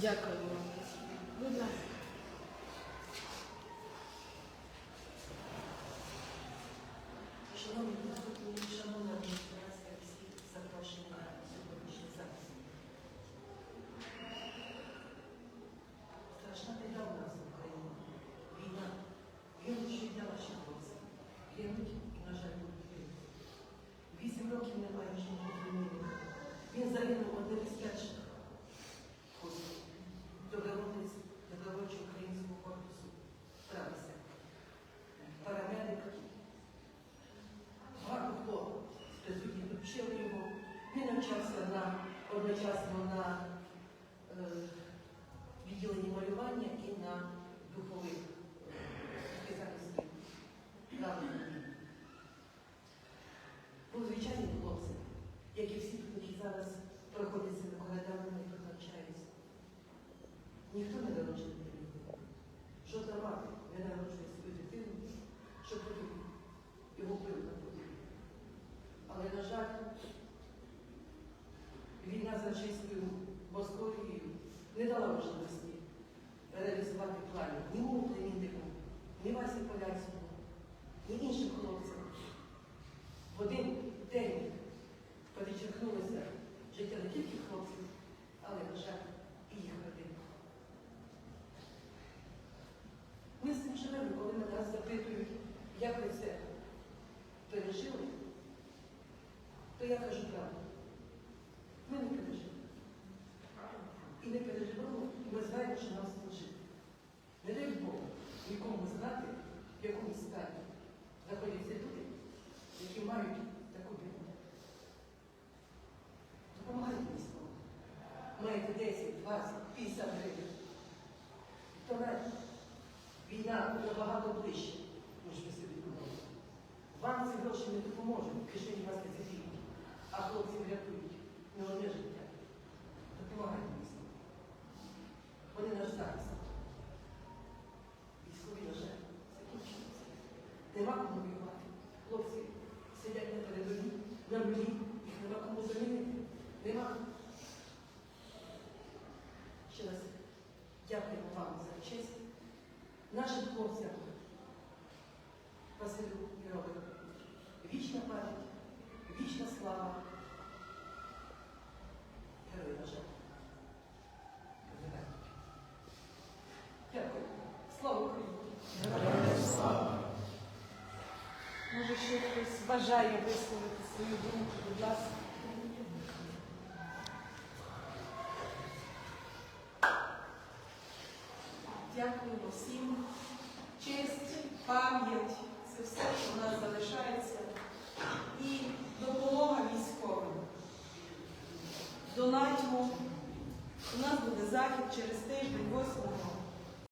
Дякую. вивчався на, одночасно на е, відділенні малювання і на духові. не дала можливості реалізувати плани ні мому племіннику, ні Васі Полянському, ні іншим хлопцям. В один день перечеркнулося життя не тільки хлопців, але, на жаль, і їх родин. Ми з цим живемо, коли мене нас запитують, як ви це пережили, то я кажу правду. Ми не пережили. бажання, що нам служити. Не дай Бог, нікому знати, в якому стані знаходяться люди, які мають таку біду. Допомагайте міському. Маєте 10, 20, 50 гривень. Вторе, війна набагато ближче, ніж ви собі думали. Вам ці гроші не допоможуть, в кишені вас не зігріють, а хлопці врятують не одне життя. Допомагайте захист. Військові на жаль, закінчуються. Нема кому воювати. Хлопці сидять на передовій, на нулі, їх нема кому замінити. Нема. Ще раз дякуємо вам за честь. Нашим хлопцям хтось бажає висловити свою думку, будь ласка. Дякуємо всім. Честь, пам'ять це все, що в нас залишається. І допомога військовим. Донатьмо. У нас буде захід через тиждень, 8